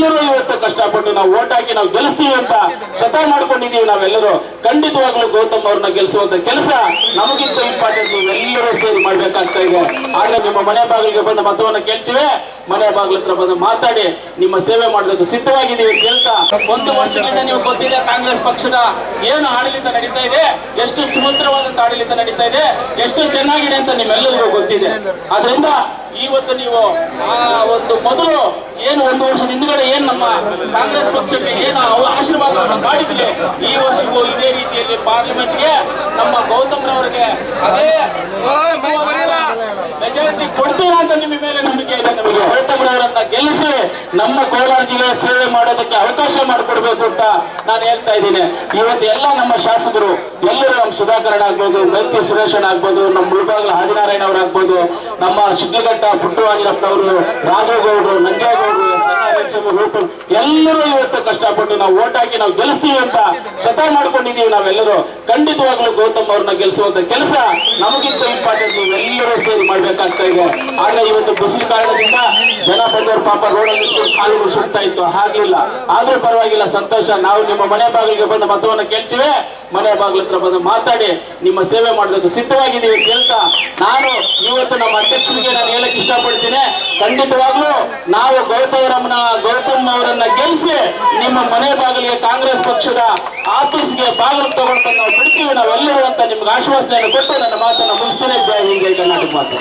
ಎಲ್ಲರೂ ಇವತ್ತು ಕಷ್ಟಪಟ್ಟು ನಾವು ಓಟ್ ಹಾಕಿ ನಾವು ಗೆಲ್ಲಿಸ್ತೀವಿ ಅಂತ ಸತ ಮಾಡ್ಕೊಂಡಿದೀವಿ ನಾವೆಲ್ಲರೂ. ಖಂಡಿತವಾಗ್ಲೂ ಗೌತಮ್ ಅವ್ರನ್ನ ಗೆಲ್ಲಿಸುವಂತ ಕೆಲಸ ನಮಗಿಂತ ಇಂಪಾರ್ಟೆಂಟ್ ಎಲ್ಲರೂ ಸೇರಿ ಮಾಡ್ಬೇಕಾಗ್ತಾ ಇದೆ. ಆದ್ರೆ ನಿಮ್ಮ ಮನೆ ಬಾಗಿಲಿಗೆ ಬಂದ ಮತವನ್ನ ಕೇಳ್ತೀವಿ. ಮನೆ ಬಾಗಿಲ ಹತ್ರ ಬಂದು ಮಾತಾಡಿ, ನಿಮ್ಮ ಸೇವೆ ಮಾಡೋದಕ್ಕೆ ಸಿದ್ಧವಾಗಿದ್ದೀವಿ ಕೆಲಸ ಒಂದು ವರ್ಷದಿಂದ ನೀವು ಗೊತ್ತಿದೆ ಕಾಂಗ್ರೆಸ್ ಪಕ್ಷದ ಏನು ಆಡಳಿತ ನಡೀತಾ ಇದೆ, ಎಷ್ಟು ಸುಮಂತ್ರವಾದಂತ ಆಡಳಿತ ನಡೀತಾ ಇದೆ, ಎಷ್ಟು ಚೆನ್ನಾಗಿದೆ ಅಂತ ನಿಮ್ಮೆಲ್ಲರಿಗೂ ಗೊತ್ತಿದೆ. ಅದರಿಂದ ಇವತ್ತು ನೀವು ಆ ಒಂದು ಮೊದಲು ಏನು ಒಂದು ವರ್ಷದ ಹಿಂದುಗಡೆ ಏನ್ ನಮ್ಮ ಕಾಂಗ್ರೆಸ್ ಪಕ್ಷಕ್ಕೆ ಏನು ಆಶೀರ್ವಾದವನ್ನು ಮಾಡಿದ್ರೆ ಈ ವರ್ಷವೂ ಇದೇ ರೀತಿಯಲ್ಲಿ ಪಾರ್ಲಿಮೆಂಟ್ಗೆ ನಮ್ಮ ಗೌತಮ್ ರವರಿಗೆ ಅದೇ ಮೆಜಾರಿಟಿ ಕೊಡ್ತೀರಾ ಅಂತ ನಿಮ್ಮ ಮೇಲೆ ನಂಬಿಕೆ ಇದೆ. ನಮಗೆ ಗೌತಮ್ ರವರನ್ನ ಗೆಲ್ಲಿಸಿ ನಮ್ಮ ಕೋಲಾರ ಜಿಲ್ಲೆಯ ಸೇವೆ ಮಾಡೋದಕ್ಕೆ ಅವಕಾಶ ಮಾಡಿಕೊಡ್ಬೇಕು ಅಂತ ನಾನು ಹೇಳ್ತಾ ಇದ್ದೀನಿ. ಇವತ್ತು ಎಲ್ಲ ನಮ್ಮ ಶಾಸಕರು ಎಲ್ಲರೂ ನಮ್ಮ ಸುಧಾಕರಣ ಆಗ್ಬೋದು ಮೈತ್ರಿ ಸುರೇಶನ್ ಆಗ್ಬೋದು ನಮ್ಮ ಮುಳುಬಾಗಲ ಆದಿನಾರಾಯಣ ಅವರಾಗ್ಬೋದು ನಮ್ಮ ಶಿಡ್ಲಘಟ್ಟ ಪುಟ್ಟರಾಜರಪ್ಪನವರು, ರಾಜಗೌಡರು, ನಂಜೇಗೌಡರು ರೂಪನ್, ಎಲ್ಲರೂ ಇವತ್ತು ಕಷ್ಟಪಟ್ಟು ನಾವು ಓಟ್ ಹಾಕಿ ನಾವು ಗೆಲ್ಲಿಸ್ತೀವಿ ಅಂತ ಶತ ಮಾಡ್ಕೊಂಡಿದೀವಿ ನಾವೆಲ್ಲರೂ. ಖಂಡಿತವಾಗ್ಲೂ ಗೌತಮ್ ಅವ್ರನ್ನ ಗೆಲ್ಲಿಸುವಂತ ಕೆಲಸ ನಮಗಿಂತ ಇಂಪಾರ್ಟೆಂಟ್ ಸೇರಿ ಮಾಡ್ಬೇಕಾಗ್ತಾ ಇದೆ. ಆದ್ರೆ ಇವತ್ತು ಬಿಸಿಲು ಕಾರಣದಿಂದ ಜನ ಬಂದವರು ಪಾಪ ರೋಡಲ್ಲಿ ಕಾಲುಗಳು ಸುಡ್ತಾ ಇತ್ತು. ಹಾಗಿಲ್ಲ ಆದ್ರೂ ಪರವಾಗಿಲ್ಲ, ಸಂತೋಷ. ನಾವು ನಿಮ್ಮ ಮನೆ ಬಾಗಿಲಿಗೆ ಬಂದು ಮತವನ್ನ ಕೇಳ್ತೀವಿ. ಮನೆ ಬಾಗಿಲ ಹತ್ರ ಬಂದು ಮಾತಾಡಿ, ನಿಮ್ಮ ಸೇವೆ ಮಾಡೋದಕ್ಕೆ ಸಿದ್ಧವಾಗಿದ್ದೀವಿ ಕೇಳ್ತಾ. ನಾನು ಇವತ್ತು ನಮ್ಮ ಅಧ್ಯಕ್ಷರಿಗೆ ನಾನು ಹೇಳಕ್ ಇಷ್ಟಪಡ್ತೀನಿ. ಖಂಡಿತವಾಗ್ಲೂ ನಾವು ಗೌತಮರಮ್ಮನ ಗೌತಮ್ ಅವರನ್ನ ಗೆಲ್ಲಿಸಿ ನಿಮ್ಮ ಮನೆ ಬಾಗಿಲಿಗೆ ಕಾಂಗ್ರೆಸ್ ಪಕ್ಷದ ಆಫೀಸ್ಗೆ ಬಾಗಿಲು ತಗೊಂಡು ನಾವು ಬಿಡ್ತೀವಿ ನಾವೆಲ್ಲರೂ ಅಂತ ನಿಮ್ಗೆ ಆಶ್ವಾಸನೆಯನ್ನು ಕೊಟ್ಟು ನನ್ನ ಮಾತನ್ನು ಮುಗಿಸ್ತೇನೆ ಜೈ ಹಿಂದ್ ಜೈ ಕರ್ನಾಟಕ ಮಾತು